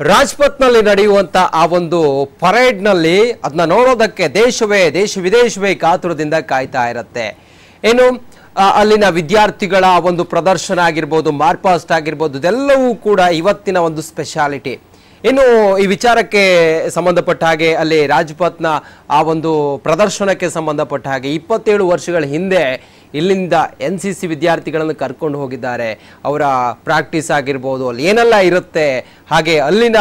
ರಾಜ್ಪಥ್ನಲ್ಲಿ ನಡೆಯುವಂತ ಆ ಒಂದು ಪರೇಡ್ನಲ್ಲಿ ಅದನ್ನ ನೋಡೋದಕ್ಕೆ ದೇಶವೇ, ದೇಶ ವಿದೇಶವೇ ಕಾತುರದಿಂದ ಕಾಯ್ತಾ ಇರುತ್ತೆ. ಏನು ಅಲ್ಲಿನ ವಿದ್ಯಾರ್ಥಿಗಳ ಒಂದು ಪ್ರದರ್ಶನ ಆಗಿರ್ಬೋದು, ಮಾರ್ಪಾಸ್ಟ್ ಆಗಿರ್ಬೋದು, ಇದೆಲ್ಲವೂ ಕೂಡ ಇವತ್ತಿನ ಒಂದು ಸ್ಪೆಷಾಲಿಟಿ. ಇನ್ನು ಈ ವಿಚಾರಕ್ಕೆ ಸಂಬಂಧಪಟ್ಟ ಹಾಗೆ ಅಲ್ಲಿ ರಾಜ್ಪಥ್ನ ಆ ಒಂದು ಪ್ರದರ್ಶನಕ್ಕೆ ಸಂಬಂಧಪಟ್ಟ ಹಾಗೆ ಇಪ್ಪತ್ತೇಳು ವರ್ಷಗಳ ಹಿಂದೆ ಇಲ್ಲಿಂದ ಎನ್ ಸಿ ಸಿ ವಿದ್ಯಾರ್ಥಿಗಳನ್ನು ಕರ್ಕೊಂಡು ಹೋಗಿದ್ದಾರೆ. ಅವರ ಪ್ರಾಕ್ಟೀಸ್ ಆಗಿರ್ಬೋದು, ಅಲ್ಲಿ ಏನೆಲ್ಲ ಇರುತ್ತೆ, ಹಾಗೆ ಅಲ್ಲಿನ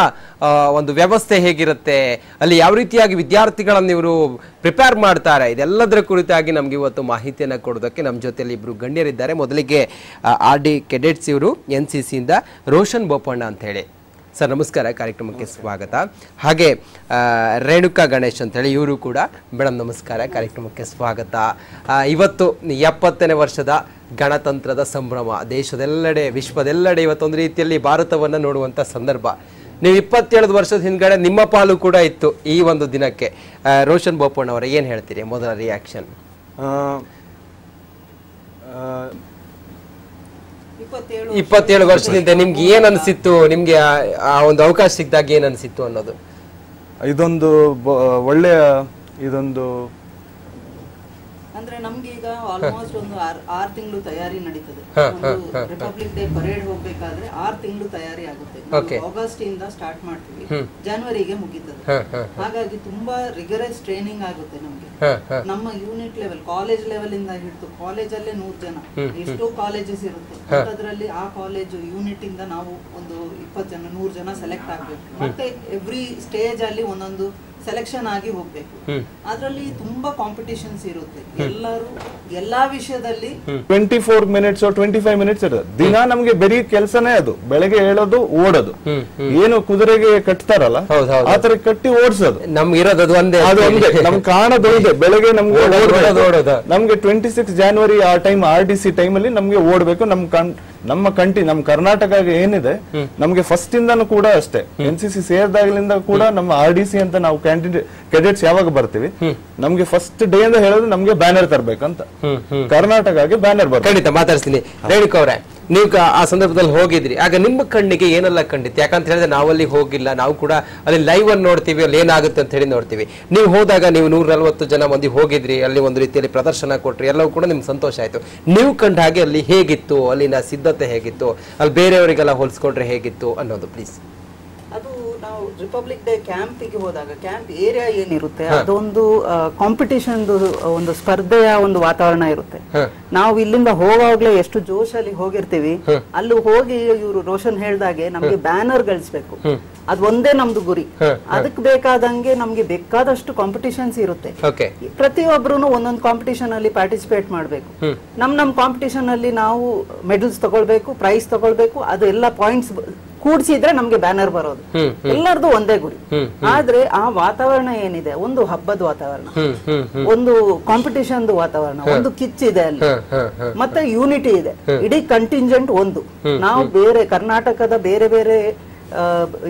ಒಂದು ವ್ಯವಸ್ಥೆ ಹೇಗಿರುತ್ತೆ, ಅಲ್ಲಿ ಯಾವ ರೀತಿಯಾಗಿ ವಿದ್ಯಾರ್ಥಿಗಳನ್ನು ಇವರು ಪ್ರಿಪೇರ್ ಮಾಡ್ತಾರೆ, ಇದೆಲ್ಲದರ ಕುರಿತಾಗಿ ನಮಗೆ ಇವತ್ತು ಮಾಹಿತಿಯನ್ನು ಕೊಡೋದಕ್ಕೆ ನಮ್ಮ ಜೊತೆಯಲ್ಲಿ ಇಬ್ಬರು ಗಣ್ಯರಿದ್ದಾರೆ. ಮೊದಲಿಗೆ ಆರ್ ಡಿ ಕೆಡೆಟ್ಸ್ ಇವರು ಎನ್ ಸಿ ಸಿಯಿಂದ ರೋಷನ್ ಬೋಪಣ್ಣ ಅಂತ ಹೇಳಿ. ಸರ್, ನಮಸ್ಕಾರ. ಕಾರ್ಯಕ್ರಮಕ್ಕೆ ಸ್ವಾಗತ. ಹಾಗೆ ರೇಣುಕಾ ಗಣೇಶ್ ಅಂತೇಳಿ ಇವರು ಕೂಡ ಮೇಡಮ್ ನಮಸ್ಕಾರ. ಕಾರ್ಯಕ್ರಮಕ್ಕೆ ಸ್ವಾಗತ. ಇವತ್ತು ಎಪ್ಪತ್ತನೇ ವರ್ಷದ ಗಣತಂತ್ರದ ಸಂಭ್ರಮ. ದೇಶದೆಲ್ಲೆಡೆ, ವಿಶ್ವದೆಲ್ಲೆಡೆ ಇವತ್ತೊಂದು ರೀತಿಯಲ್ಲಿ ಭಾರತವನ್ನು ನೋಡುವಂಥ ಸಂದರ್ಭ. ನೀವು ಇಪ್ಪತ್ತೇಳು ವರ್ಷದ ಹಿಂದ್ಗಡೆ ನಿಮ್ಮ ಪಾಲು ಕೂಡ ಇತ್ತು ಈ ಒಂದು ದಿನಕ್ಕೆ. ರೋಷನ್ ಬೋಪಣ್ಣವರ, ಏನು ಹೇಳ್ತೀರಿ ಮೊದಲ ರಿಯಾಕ್ಷನ್ ಇಪ್ಪತ್ತೇಳು ವರ್ಷದಿಂದ ನಿಮ್ಗೆ ಏನ್ ಅನಿಸಿತ್ತು? ನಿಮ್ಗೆ ಆ- ಒಂದು ಅವಕಾಶ ಸಿಕ್ಕಿದಾಗ ಏನ್ ಅನಿಸಿತ್ತು ಅನ್ನೋದು? ಇದೊಂದು ಬ- ಒಳ್ಳೆಯ ಇದೊಂದು ಅಂದ್ರೆ ನಮ್ಗೆ ಈಗ ಆಲ್ಮೋಸ್ಟ್ ಒಂದು ಆರ್ ತಿಂಗಳು ತಯಾರಿ ನಡೀತದೆ. ರಿಪಬ್ಲಿಕ್ ಡೇ ಪರೇಡ್ ಹೋಗ್ಬೇಕಾದ್ರೆ ಆರ್ ತಿಂಗಳು ತಯಾರಿ ಆಗುತ್ತೆ. ಆಗಸ್ಟ್ ಇಂದ ಸ್ಟಾರ್ಟ್ ಮಾಡ್ತೀವಿ. ಜನವರಿಗೆ ಮುಗೀತದೆ. ಹಾಗಾಗಿ ತುಂಬಾ ರಿಗರಸ್ ಟ್ರೈನಿಂಗ್ ಆಗುತ್ತೆ ನಮ್ಗೆ. ನಮ್ಮ ಯೂನಿಟ್ ಲೆವೆಲ್ ಕಾಲೇಜ್ ಲೆವೆಲ್ ಇಂದ ಹಿಡಿದು ಕಾಲೇಜ್ ಅಲ್ಲೇ ನೂರ್ ಜನ. ಎಷ್ಟೋ ಕಾಲೇಜಸ್ ಇರುತ್ತೆ. ಅದರಲ್ಲಿ ಆ ಕಾಲೇಜ್ ಯೂನಿಟ್ ಇಂದ ನಾವು ಒಂದು ಇಪ್ಪತ್ತು ಜನ ನೂರ್ ಜನ ಸೆಲೆಕ್ಟ್ ಆಗ್ಬೇಕು. ಮತ್ತೆ ಎವ್ರಿ ಸ್ಟೇಜ್ ಅಲ್ಲಿ ಒಂದೊಂದು ಸೆಲೆಕ್ಷನ್ ಆಗಿ ಹೋಗ್ಬೇಕು. ಅದರಲ್ಲಿ ತುಂಬಾ ಕಾಂಪಿಟೇಷನ್ಸ್ ಇರುತ್ತೆ. ಎಲ್ಲರೂ ಎಲ್ಲಾ ವಿಷಯದಲ್ಲಿ twenty four minutes twenty five minutes ಇರುತ್ತೆ. ದಿನ ನಮ್ಗೆ ಬರೀ ಕೆಲಸನೇ ಅದು. ಬೆಳಗ್ಗೆ ಹೇಳೋದು ಓಡೋದು. ಏನು ಕುದುರೆಗೆ ಕಟ್ತಾರಲ್ಲ ಆತರ ಹೌದು. ಆ ತರ ಕಟ್ಟಿ ಓಡಿಸೋದು. ನಮ್ಗೆ ಇರೋದು ಅದು ಒಂದೇ ಅದು ಒಂದೇ ನಮ್ ಕಾಣೋದು ಇದೆ ಬೆಳಗ್ಗೆ ನಮ್ಗೆ ಓಡೋದು, ಓಡೋದು, ಓಡೋದು. ನಮ್ಗೆ ಟ್ವೆಂಟಿ ಸಿಕ್ಸ್ ಜಾನ್ವರಿ ಆ time R D C time ಅಲ್ಲಿ ನಮ್ಗೆ ಓಡಬೇಕು. ನಮ್ ಕಣ್ ನಮ್ಮ ಕಂಟಿ ನಮ್ಮ ಕರ್ನಾಟಕ ಏನಿದೆ ನಮ್ಗೆ ಫಸ್ಟ್ ಇಂದನೂ ಕೂಡ ಅಷ್ಟೇ. ಎನ್ ಸಿ ಸಿ ಸೇರಿದಾಗಲಿಂದ ಕೂಡ ನಮ್ಮ ಆರ್ ಡಿ ಸಿ ಅಂತ ನಾವು ಕ್ಯಾಂಡಿಡೇಟ್ ಕೆಡೆಟ್ಸ್ ಯಾವಾಗ ಬರ್ತೀವಿ ನಮ್ಗೆ ಫಸ್ಟ್ ಡೇ ಅಂತ ಹೇಳೋದು ನಮ್ಗೆ ಬ್ಯಾನರ್ ತರ್ಬೇಕಂತ. ಕರ್ನಾಟಕಗೆ ಬ್ಯಾನರ್ ಬರ್ತದೆ ಖಂಡಿತ ಮಾತಾಡ್ತೀನಿ ರೇಣುಕ ಅವ್ರೆ ನೀವು ಆ ಸಂದರ್ಭದಲ್ಲಿ ಹೋಗಿದ್ರಿ. ಆಗ ನಿಮ್ಮ ಕಣ್ಣಿಗೆ ಏನೆಲ್ಲ ಕಂಡಿತ್ತು? ಯಾಕಂತ ಹೇಳಿದ್ರೆ ನಾವಲ್ಲಿ ಹೋಗಿಲ್ಲ. ನಾವು ಕೂಡ ಅಲ್ಲಿ ಲೈವ್ ಅನ್ನು ನೋಡ್ತೀವಿ, ಅಲ್ಲಿ ಏನಾಗುತ್ತೆ ಅಂತ ಹೇಳಿ ನೋಡ್ತೀವಿ. ನೀವು ಹೋದಾಗ ನೀವು ನೂರ ನಲ್ವತ್ತು ಜನ ಮಂದಿ ಹೋಗಿದ್ರಿ, ಅಲ್ಲಿ ಒಂದು ರೀತಿಯಲ್ಲಿ ಪ್ರದರ್ಶನ ಕೊಟ್ರಿ, ಎಲ್ಲವೂ ಕೂಡ ನಿಮ್ಗೆ ಸಂತೋಷ ಆಯ್ತು. ನೀವು ಕಂಡ ಹಾಗೆ ಅಲ್ಲಿ ಹೇಗಿತ್ತು? ಅಲ್ಲಿನ ಸಿದ್ಧತೆ ಹೇಗಿತ್ತು? ಅಲ್ಲಿ ಬೇರೆಯವರಿಗೆಲ್ಲ ಹೋಲಿಸ್ಕೊಂಡ್ರೆ ಹೇಗಿತ್ತು ಅನ್ನೋದು ಪ್ಲೀಸ್ ಅದು ನಾವು ರಿಪಬ್ಲಿಕ್ ಡೇ ಕ್ಯಾಂಪಿಗೆ ಹೋದಾಗ ಕ್ಯಾಂಪ್ ಏರಿಯಾ ಏನಿರುತ್ತೆ ಅದೊಂದು ಕಾಂಪಿಟೇಷನ್ ಒಂದು ಸ್ಪರ್ಧೆಯ ಒಂದು ವಾತಾವರಣ ಇರುತ್ತೆ. ನಾವು ಇಲ್ಲಿಂದ ಹೋಗಾಗ್ಲೇ ಎಷ್ಟು ಜೋಶಲ್ಲಿ ಹೋಗಿರ್ತೀವಿ ಅಲ್ಲಿ ಹೋಗಿ ಇವರು ರೋಷನ್ ಹೇಳ್ದಾಗೆ ನಮ್ಗೆ ಬ್ಯಾನರ್ ಗಳಿಸ್ಬೇಕು. ಅದ್ ಒಂದೇ ನಮ್ದು ಗುರಿ. ಅದಕ್ಕೆ ಬೇಕಾದಂಗೆ ನಮ್ಗೆ ಬೇಕಾದಷ್ಟು ಕಾಂಪಿಟೇಷನ್ಸ್ ಇರುತ್ತೆ. ಪ್ರತಿಯೊಬ್ಬರು ಪ್ರತಿಯೊಬ್ರು ಒಂದೊಂದು ಕಾಂಪಿಟೇಷನ್ ಅಲ್ಲಿ ಪಾರ್ಟಿಸಿಪೇಟ್ ಮಾಡಬೇಕು. ನಮ್ ನಮ್ ಕಾಂಪಿಟೇಷನ್ ಅಲ್ಲಿ ನಾವು ಮೆಡಲ್ಸ್ ತಗೊಳ್ಬೇಕು ಪ್ರೈಸ್ ತಗೊಳ್ಬೇಕು ಅದು ಎಲ್ಲ ಪಾಯಿಂಟ್ಸ್ ಕೂಡ್ಸಿದ್ರೆ ನಮ್ಗೆ ಬ್ಯಾನರ್ ಬರೋದು. ಎಲ್ಲರದು ಒಂದೇ ಗುರಿ. ಆದ್ರೆ ಆ ವಾತಾವರಣ ಏನಿದೆ? ಒಂದು ಹಬ್ಬದ ವಾತಾವರಣ. ಒಂದು ಕಾಂಪಿಟೇಷನ್ ವಾತಾವರಣ. ಒಂದು ಕಿಚ್ ಇದೆ ಅಲ್ಲಿ ಮತ್ತೆ ಯೂನಿಟಿ ಇದೆ. ಇಡೀ ಕಂಟಿಂಜೆಂಟ್ ಒಂದು. ನಾವು ಬೇರೆ ಕರ್ನಾಟಕದ ಬೇರೆ ಬೇರೆ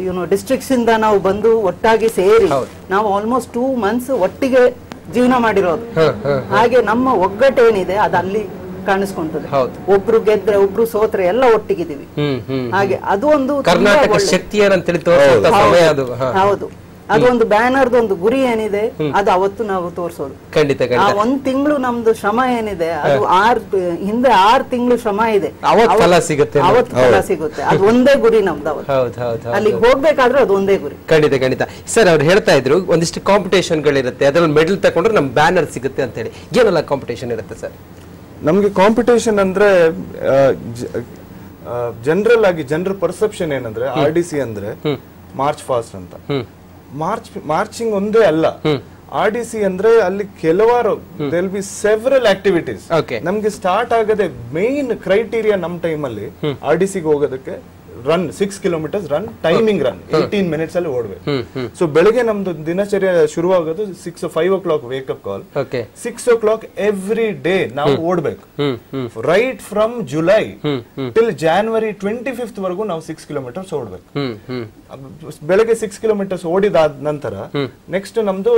ಯುನೋ ಡಿಸ್ಟ್ರಿಕ್ಟ್ಸ್ ಇಂದ ನಾವು ಬಂದು ಒಟ್ಟಾಗಿ ಸೇರಿ ನಾವು ಆಲ್ಮೋಸ್ಟ್ ಟೂ ಮಂತ್ಸ್ ಒಟ್ಟಿಗೆ ಜೀವನ ಮಾಡಿರೋದು. ಹಾಗೆ ನಮ್ಮ ಒಗ್ಗಟ್ಟೇನಿದೆ ಅದು ಅಲ್ಲಿ ಕಾಣಿಸ್ಕೊಂತದೆ. ಹೌದು. ಒಬ್ರು ಗೆದ್ರೆ ಒಬ್ರು ಸೋತ್ರೆ ಎಲ್ಲ ಒಟ್ಟಿಗಿದೀವಿ ಹಾಗೆ ಅದು ಒಂದು ಕರ್ನಾಟಕ ಶಕ್ತಿ ಹೌದು. ಅದು ಒಂದು ಬ್ಯಾನರ್ದು ಒಂದು ಗುರಿ ಏನಿದೆ ಅದು ಅವತ್ತು ನಾವು ತೋರಿಸೋದು. ಖಂಡಿತ ಆ ಒಂದ್ ತಿಂಗಳು ನಮ್ದು ಶ್ರಮ ಏನಿದೆ ಅದು ಆರ್ ಹಿಂದೆ ಆರ್ ತಿಂಗಳು ಶ್ರಮ ಇದೆ. ಅವತ್ತು ಫಲ ಸಿಗುತ್ತೆ. ಅವತ್ತು ಫಲ ಸಿಗುತ್ತೆ. ಅದು ಒಂದೇ ಗುರಿ ನಮ್ದು ಅವತ್ತು. ಹೌದು ಹೌದು ಹೌದು. ಅಲ್ಲಿಗೆ ಹೋಗ್ಬೇಕಾದ್ರೆ ಅದು ಒಂದೇ ಗುರಿ. ಖಂಡಿತ ಖಂಡಿತ. ಸರ್ ಅವ್ರು ಹೇಳ್ತಾ ಇದ್ರು ಒಂದಿಷ್ಟು ಕಾಂಪಿಟೇಷನ್ಗಳಿರುತ್ತೆ ಅದ್ರಲ್ಲಿ ಮೆಡಲ್ ತಗೊಂಡ್ರೆ ನಮ್ ಬ್ಯಾನರ್ ಸಿಗುತ್ತೆ ಅಂತ ಹೇಳಿ. ಏನೆಲ್ಲ ಕಾಂಪಿಟೇಷನ್ ಇರುತ್ತೆ ಸರ್? ನಮ್ಗೆ ಕಾಂಪಿಟೇಷನ್ ಅಂದ್ರೆ ಜನರಲ್ ಆಗಿ ಜನರ ಪರ್ಸೆಪ್ಷನ್ ಏನಂದ್ರೆ ಆರ್ ಡಿ ಸಿ ಅಂದ್ರೆ ಮಾರ್ಚ್ ಫಾಸ್ಟ್ ಅಂತ. ಮಾರ್ಚ್ ಮಾರ್ಚಿಂಗ್ ಒಂದೇ ಅಲ್ಲ. ಆರ್ ಡಿ ಸಿ ಅಂದ್ರೆ ಅಲ್ಲಿ ಕೆಲವಾರು ದೇಲ್ ಬಿ ಸೆವರಲ್ ಆಕ್ಟಿವಿಟೀಸ್. ನಮ್ಗೆ ಸ್ಟಾರ್ಟ್ ಆಗದೆ ಮೇನ್ ಕ್ರೈಟೀರಿಯಾ ನಮ್ ಟೈಮ್ ಅಲ್ಲಿ ಆರ್ ಡಿ ಸಿಗೆ ಹೋಗೋದಕ್ಕೆ run six kilometers run timing run eighteen minutes ಅಲ್ಲಿ ಓಡಬೇಕು ಸೊ ಬೆಳಿಗ್ಗೆ ನಮ್ದು ದಿನಚರ್ಯ ಶುರುವಾಗೋದು six five o'clock wake up call six o'clock every day ನಾವು ಓಡಬೇಕು. Right from July till January twenty fifth ವರೆಗೂ ನಾವು ಸಿಕ್ಸ್ ಕಿಲೋಮೀಟರ್ಸ್ ಓಡಬೇಕು. ಬೆಳಗ್ಗೆ ಸಿಕ್ಸ್ ಕಿಲೋಮೀಟರ್ಸ್ ಓಡಿದಾದ ನಂತರ ನೆಕ್ಸ್ಟ್ ನಮ್ದು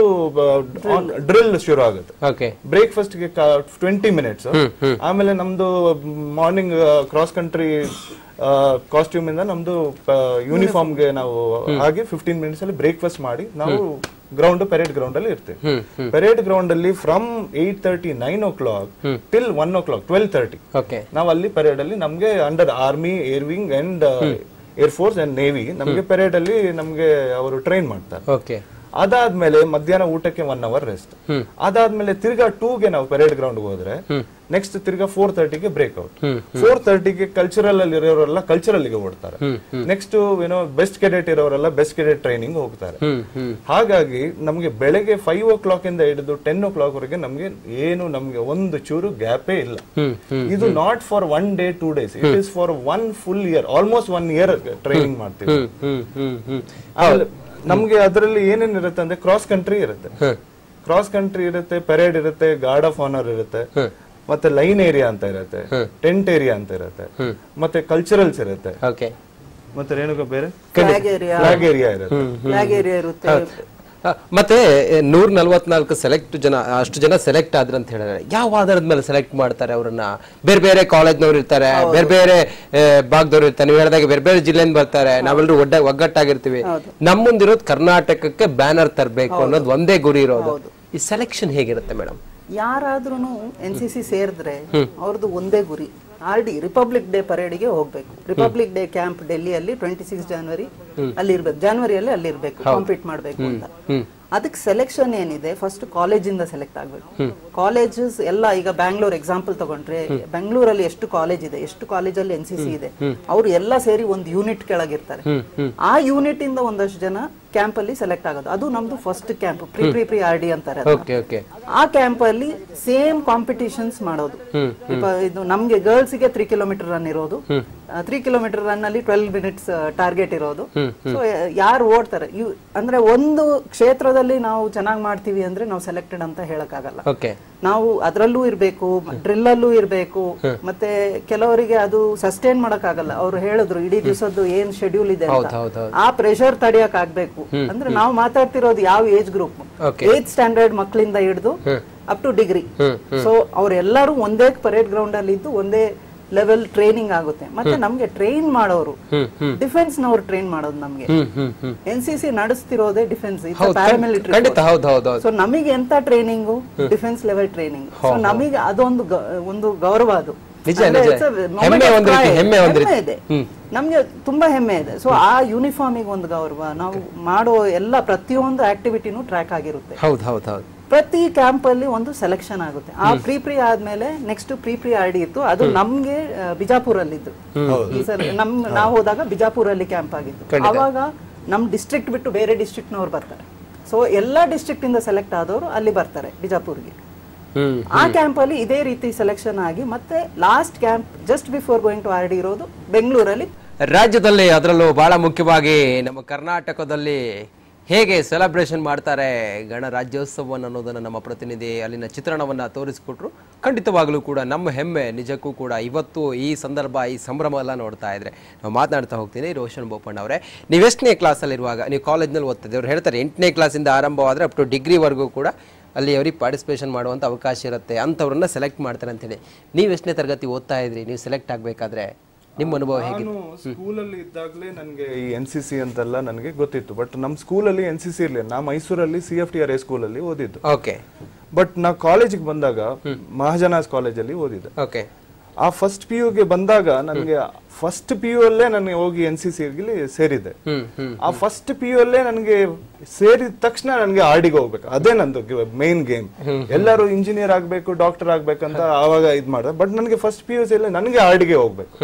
ಡ್ರಿಲ್ ಶುರು ಆಗುತ್ತೆ. ಬ್ರೇಕ್ಫಾಸ್ಟ್ಗೆ ಟ್ವೆಂಟಿ ಮಿನಿಟ್ಸ್ ಆಮೇಲೆ ನಮ್ದು ಮಾರ್ನಿಂಗ್ ಕ್ರಾಸ್ ಕಂಟ್ರಿ ಕಾಸ್ಟ್ಯೂಮ್ ಇಂದ ನಮ್ದು ಯೂನಿಫಾರ್ಮ್ಗೆ ನಾವು ಹಾಗೆ ಫಿಫ್ಟೀನ್ ಮಿನಿಟ್ಸ್ ಅಲ್ಲಿ ಬ್ರೇಕ್ಫಾಸ್ಟ್ ಮಾಡಿ ನಾವು ಗ್ರೌಂಡ್ ಪೆರೇಡ್ ಗ್ರೌಂಡ್ ಅಲ್ಲಿ ಇರ್ತೇವೆ. ಪೆರೇಡ್ ಗ್ರೌಂಡ್ ಅಲ್ಲಿ from eight thirty nine o'clock till one o'clock twelve thirty okay ನಾವು ಅಲ್ಲಿ ಪೆರೇಡ್ ಅಲ್ಲಿ ನಮ್ಗೆ under army air wing and air force and navy ನಮ್ಗೆ ಪೆರೇಡ್ ಅಲ್ಲಿ ನಮ್ಗೆ ಅವರು ಟ್ರೈನ್ ಮಾಡ್ತಾರೆ. ಓಕೆ ಅದಾದ್ಮೇಲೆ ಮಧ್ಯಾಹ್ನ ಊಟಕ್ಕೆ ಒನ್ ಅವರ್ ರೆಸ್ಟ್ ಅದಾದ್ಮೇಲೆ ತಿರ್ಗಾ ಟೂಗೆ ನಾವು ಪೆರೇಡ್ ಗ್ರೌಂಡ್ ಹೋದ್ರೆ ನೆಕ್ಸ್ಟ್ ತಿರ್ಗಾ ಫೋರ್ ತರ್ಟಿಗೆ ಬ್ರೇಕ್ಔಟ್ ಫೋರ್ ತರ್ಟಿಗೆ ಕಲ್ಚರಲ್ ಅಲ್ಲಿ ಇರೋರೆಲ್ಲ ಕಲ್ಚರಲ್ಗೆ ಓಡ್ತಾರೆ. ನೆಕ್ಸ್ಟ್ ಏನೋ ಬೆಸ್ಟ್ ಕೆಡೆಟ್ ಇರೋರೆಲ್ಲ ಬೆಸ್ಟ್ ಕೆಡೆಟ್ ಟ್ರೈನಿಂಗ್ ಹೋಗ್ತಾರೆ. ಹಾಗಾಗಿ ನಮ್ಗೆ ಬೆಳಗ್ಗೆ ಫೈವ್ ಓ ಕ್ಲಾಕ್ ಇಂದ ಹಿಡಿದು ಟೆನ್ ಓ ಕ್ಲಾಕ್ ವರೆಗೆ ನಮ್ಗೆ ಏನು ನಮ್ಗೆ ಒಂದು ಚೂರು ಗ್ಯಾಪೇ ಇಲ್ಲ. ಇದು not for one day two days it is for one full year almost one year training ಮಾಡ್ತೀವಿ. ನಮ್ಗೆ ಅದರಲ್ಲಿ ಏನೇನ್ ಇರುತ್ತೆ ಅಂದ್ರೆ ಕ್ರಾಸ್ ಕಂಟ್ರಿ ಇರುತ್ತೆ. ಕ್ರಾಸ್ ಕಂಟ್ರಿ ಇರುತ್ತೆ ಪೆರೇಡ್ ಇರುತ್ತೆ ಗಾರ್ಡ್ ಆಫ್ ಆನರ್ ಇರುತ್ತೆ ಮತ್ತೆ ಲೈನ್ ಏರಿಯಾ ಅಂತ ಇರುತ್ತೆ ಟೆಂಟ್ ಏರಿಯಾ ಅಂತ ಇರುತ್ತೆ ಮತ್ತೆ ಕಲ್ಚರಲ್ಸ್ ಇರುತ್ತೆ. ಓಕೆ ಮತ್ತೆ ರೇಣುಕ ಬೇರೆ? ಫ್ಲಾಗ್ ಏರಿಯಾ ಫ್ಲಾಗ್ ಏರಿಯಾ ಇರುತ್ತೆ. ಮತ್ತೆ ನೂರ ನಲ್ವತ್ನಾಲ್ಕು ಸೆಲೆಕ್ಟ್ ಜನ ಅಷ್ಟು ಜನ ಸೆಲೆಕ್ಟ್ ಆದ್ರೆ ಅಂತ ಹೇಳಿದ್ರೆ. ಯಾವ ಆಧಾರದ ಮೇಲೆ ಸೆಲೆಕ್ಟ್ ಮಾಡ್ತಾರೆ ಅವರನ್ನ? ಬೇರೆ ಬೇರೆ ಕಾಲೇಜ್ನವ್ರು ಇರ್ತಾರೆ ಬೇರೆ ಬೇರೆ ಭಾಗದವ್ರು ಇರ್ತಾರೆ. ನೀವು ಹೇಳಿದಾಗ ಬೇರೆ ಬೇರೆ ಜಿಲ್ಲೆಯಿಂದ ಬರ್ತಾರೆ ನಾವೆಲ್ಲರೂ ಒಡ್ಡ ಒಗ್ಗಟ್ಟಾಗಿರ್ತೀವಿ. ನಮ್ಮ ಮುಂದಿರೋದು ಕರ್ನಾಟಕಕ್ಕೆ ಬ್ಯಾನರ್ ತರಬೇಕು ಅನ್ನೋದು ಒಂದೇ ಗುರಿ ಇರೋದು. ಈ ಸೆಲೆಕ್ಷನ್ ಹೇಗಿರುತ್ತೆ ಮೇಡಮ್? ಯಾರಾದ್ರೂ ಎನ್ ಸಿ ಸಿ ಸೇರಿದ್ರೆ ಅವ್ರದ್ದು ಒಂದೇ ಗುರಿ. ಆರ್ ಡಿ ರಿಪಬ್ಲಿಕ್ ಡೇ ಪರೇಡ್ಗೆ ಹೋಗ್ಬೇಕು. ರಿಪಬ್ಲಿಕ್ ಡೇ ಕ್ಯಾಂಪ್ ಡೆಲ್ಲಿಯಲ್ಲಿ ಟ್ವೆಂಟಿ ಸಿಕ್ಸ್ ಜನವರಿ ಅಲ್ಲಿ ಇರ್ಬೇಕು ಜನವರಿಯಲ್ಲಿ ಅಲ್ಲಿ ಇರ್ಬೇಕು ಕಾಂಪೀಟ್ ಮಾಡ್ಬೇಕು ಅಂತ. ಅದಕ್ಕೆ ಸೆಲೆಕ್ಷನ್ ಏನಿದೆ? ಫಸ್ಟ್ ಕಾಲೇಜಿಂದ ಸೆಲೆಕ್ಟ್ ಆಗ್ಬೇಕು. ಕಾಲೇಜಸ್ ಎಲ್ಲ ಈಗ ಬ್ಯಾಂಗ್ಳೂರ್ ಎಕ್ಸಾಂಪಲ್ ತಗೊಂಡ್ರೆ ಬೆಂಗಳೂರಲ್ಲಿ ಎಷ್ಟು ಕಾಲೇಜ್ ಇದೆ ಎಷ್ಟು ಕಾಲೇಜಲ್ಲಿ ಎನ್ ಸಿ ಸಿ ಇದೆ ಅವ್ರು ಎಲ್ಲ ಸೇರಿ ಒಂದು ಯೂನಿಟ್ ಕೆಳಗಿರ್ತಾರೆ. ಆ ಯೂನಿಟ್ ಇಂದ ಒಂದಷ್ಟು ಜನ ಕ್ಯಾಂಪ್ ಅಲ್ಲಿ ಸೆಲೆಕ್ಟ್ ಆಗೋದು. ಅದು ನಮ್ದು first camp pre pre pre R D ಅಂತಾರೆ ಆ ಕ್ಯಾಂಪ್ ಅಲ್ಲಿ ಸೇಮ್ ಕಾಂಪಿಟಿಷನ್ಸ್ ಮಾಡೋದು. ಇದು ನಮ್ಗೆ ಗರ್ಲ್ಸ್ಗೆ ತ್ರೀ ಕಿಲೋಮೀಟರ್ ರನ್ ಇರೋದು. ತ್ರೀ ಕಿಲೋಮೀಟರ್ ರನ್ ಅಲ್ಲಿ ಟ್ವೆಲ್ ಮಿನಿಟ್ಸ್ ಟಾರ್ಗೆಟ್ ಇರೋದು. ಸೊ ಯಾರು ಓಡ್ತಾರೆ? ಇವ್ ಅಂದ್ರೆ ಒಂದು ಕ್ಷೇತ್ರದಲ್ಲಿ ನಾವು ಚೆನ್ನಾಗಿ ಮಾಡ್ತೀವಿ ಅಂದ್ರೆ ನಾವು ಸೆಲೆಕ್ಟೆಡ್ ಅಂತ ಹೇಳಕ್ಕಾಗಲ್ಲ. ನಾವು ಅದರಲ್ಲೂ ಇರಬೇಕು ಡ್ರಿಲ್ ಅಲ್ಲೂ ಇರಬೇಕು ಮತ್ತೆ ಕೆಲವರಿಗೆ ಅದು ಸಸ್ಟೈನ್ ಮಾಡಕ್ಕಾಗಲ್ಲ. ಅವ್ರು ಹೇಳಿದ್ರು ಇಡೀ ದಿವಸದ್ದು ಏನ್ ಶೆಡ್ಯೂಲ್ ಇದೆ. ಆ ಪ್ರೆಷರ್ ತಡಿಯಕ್ ಆಗ್ಬೇಕು. ಅಂದ್ರೆ ನಾವು ಮಾತಾಡ್ತಿರೋದು ಯಾವ ಏಜ್ ಗ್ರೂಪ್. ಏತ್ ಸ್ಟ್ಯಾಂಡರ್ಡ್ ಮಕ್ಕಳಿಂದ ಹಿಡಿದು ಅಪ್ ಟು ಡಿಗ್ರಿ ಸೊ ಅವರೆಲ್ಲರೂ ಒಂದೇ ಪರೇಡ್ ಗ್ರೌಂಡ್ ಅಲ್ಲಿ ಇದ್ದು ಒಂದೇ ಲೆವೆಲ್ ಟ್ರೈನಿಂಗ್ ಆಗುತ್ತೆ. ಮತ್ತೆ ನಮ್ಗೆ ಟ್ರೈನ್ ಮಾಡೋರು ಡಿಫೆನ್ಸ್ ನವರು ಟ್ರೈನ್ ಮಾಡೋದು ನಮ್ಗೆ. ಎನ್ ಸಿ ಸಿ ನಡೆಸ್ತಿರೋದೇ ಡಿಫೆನ್ಸ್ ಪ್ಯಾರಾಮಿಲಿಟರಿ ಸೊ ನಮಗೆ ಎಂತ training defence level training so ನಮಗೆ ಅದೊಂದು ಒಂದು ಗೌರವ ಅದು. ನಮ್ಗೆ ತುಂಬಾ ಹೆಮ್ಮೆ ಇದೆ. ಸೊ ಆ ಯೂನಿಫಾರ್ಮಿಗೆ ಒಂದು ಗೌರವ. ನಾವು ಮಾಡೋ ಎಲ್ಲ ಪ್ರತಿಯೊಂದು ಆಕ್ಟಿವಿಟಿನೂ ಟ್ರ್ಯಾಕ್ ಆಗಿರುತ್ತೆ. ಹೌದು ಹೌದು ಹೌದು. ಪ್ರತಿ ಕ್ಯಾಂಪ್ ಅಲ್ಲಿ ಒಂದು ಸೆಲೆಕ್ಷನ್ ಆಗುತ್ತೆ. ಆ ಪ್ರೀ ಪ್ರಿ ಆದ್ಮೇಲೆ next pre pre R D ಇತ್ತು. ಅದು ನಮ್ಗೆ ಬಿಜಾಪುರಲ್ಲಿದ್ದು. ನಮ್ ನಾವು ಹೋದಾಗ ಬಿಜಾಪುರಲ್ಲಿ ಕ್ಯಾಂಪ್ ಆಗಿತ್ತು ಅವಾಗ ನಮ್ ಡಿಸ್ಟ್ರಿಕ್ಟ್ ಬಿಟ್ಟು ಬೇರೆ ಡಿಸ್ಟ್ರಿಕ್ಟ್ ನವರು ಬರ್ತಾರೆ. ಸೊ ಎಲ್ಲಾ ಡಿಸ್ಟ್ರಿಕ್ಟ್ ಇಂದ ಸೆಲೆಕ್ಟ್ ಆದವರು ಅಲ್ಲಿ ಬರ್ತಾರೆ ಬಿಜಾಪುರ್ಗೆ. ಆ ಕ್ಯಾಂಪ್ ಅಲ್ಲಿ ಇದೇ ರೀತಿ ಸೆಲೆಕ್ಷನ್ ಆಗಿ ಮತ್ತೆ last camp just before going to R D ಇರೋದು ಬೆಂಗಳೂರಲ್ಲಿ. ರಾಜ್ಯದಲ್ಲಿ ಅದರಲ್ಲೂ ಬಹಳ ಮುಖ್ಯವಾಗಿ ನಮ್ಮ ಕರ್ನಾಟಕದಲ್ಲಿ ಹೇಗೆ ಸೆಲೆಬ್ರೇಷನ್ ಮಾಡ್ತಾರೆ ಗಣರಾಜ್ಯೋತ್ಸವವನ್ನು ಅನ್ನೋದನ್ನು ನಮ್ಮ ಪ್ರತಿನಿಧಿ ಅಲ್ಲಿನ ಚಿತ್ರಣವನ್ನು ತೋರಿಸ್ಕೊಟ್ರು. ಖಂಡಿತವಾಗಲೂ ಕೂಡ ನಮ್ಮ ಹೆಮ್ಮೆ ನಿಜಕ್ಕೂ ಕೂಡ ಇವತ್ತು ಈ ಸಂದರ್ಭ, ಈ ಸಂಭ್ರಮ ಎಲ್ಲ ನೋಡ್ತಾ ಇದ್ರೆ. ನಾವು ಮಾತನಾಡ್ತಾ ಹೋಗ್ತೀನಿ, ರೋಷನ್ ಬೋಪಣ್ಣ ಅವರೇ. ನೀವು ಎಷ್ಟನೇ ಕ್ಲಾಸಲ್ಲಿರುವಾಗ ನೀವು ಕಾಲೇಜ್ನಲ್ಲಿ ಓದ್ತಿದ್ದೆ, ಅವ್ರು ಹೇಳ್ತಾರೆ ಎಂಟನೇ ಕ್ಲಾಸಿಂದ ಆರಂಭವಾದರೆ ಅಪ್ ಟು ಡಿಗ್ರಿವರೆಗೂ ಕೂಡ ಅಲ್ಲಿ ಅವ್ರಿಗೆ ಪಾರ್ಟಿಸಿಪೇಷನ್ ಮಾಡುವಂಥ ಅವಕಾಶ ಇರುತ್ತೆ. ಅಂಥವ್ರನ್ನ ಸೆಲೆಕ್ಟ್ ಮಾಡ್ತಾರೆ ಅಂತೇಳಿ ನೀವು ಎಷ್ಟನೇ ತರಗತಿ ಓದ್ತಾ ಇದ್ರಿ? ನೀವು ಸೆಲೆಕ್ಟ್ ಆಗಬೇಕಾದ್ರೆ? ನಿಮ್ಮ ಅನುಭವ ಹೇಗೆ? ಸ್ಕೂಲಲ್ಲಿ ಇದ್ದಾಗಲೇ ನನಗೆ ಈ ಎನ್ ಸಿ ಸಿ ಅಂತೆಲ್ಲ ನನಗೆ ಗೊತ್ತಿತ್ತು. ಬಟ್ ನಮ್ಮ ಸ್ಕೂಲಲ್ಲಿ ಎನ್ ಸಿ ಸಿ ಇರಲಿಲ್ಲ. ನಾ ಮೈಸೂರಲ್ಲಿ C F T R A ಸ್ಕೂಲಲ್ಲಿ ಓದಿದ್ದು. ಓಕೆ ಬಟ್ ನಾ ಕಾಲೇಜಿಗೆ ಬಂದಾಗ ಮಹಾಜನಾಸ್ ಕಾಲೇಜಲ್ಲಿ ಓದಿದ್ದೆ. ಓಕೆ ಆ ಫಸ್ಟ್ ಪಿ ಯುಗೆ ಬಂದಾಗ ನನಗೆ ಫಸ್ಟ್ ಪಿ ಯು ಅಲ್ಲೇ ನನಗೆ ಹೋಗಿ ಎನ್ ಸಿ ಸಿ ಸೇರಿದೆ. ಆ ಫಸ್ಟ್ ಪಿ ಯು ಅಲ್ಲೇ ನನಗೆ ಸೇರಿದ ತಕ್ಷಣ ನನಗೆ ಆರ್ಡಿಗೆ ಹೋಗ್ಬೇಕು. ಅದೇ ನಂದು ಮೇನ್ ಗೇಮ್ ಎಲ್ಲರೂ ಇಂಜಿನಿಯರ್ ಆಗ್ಬೇಕು ಡಾಕ್ಟರ್ ಆಗ್ಬೇಕಂತ ಆವಾಗ ಇದ್ ಮಾಡ್ದೆ. ಬಟ್ ನನಗೆ ಫಸ್ಟ್ ಪಿ ಯು ಸಿ ನನಗೆ ಆರ್ಡಿಗೆ ಹೋಗ್ಬೇಕು.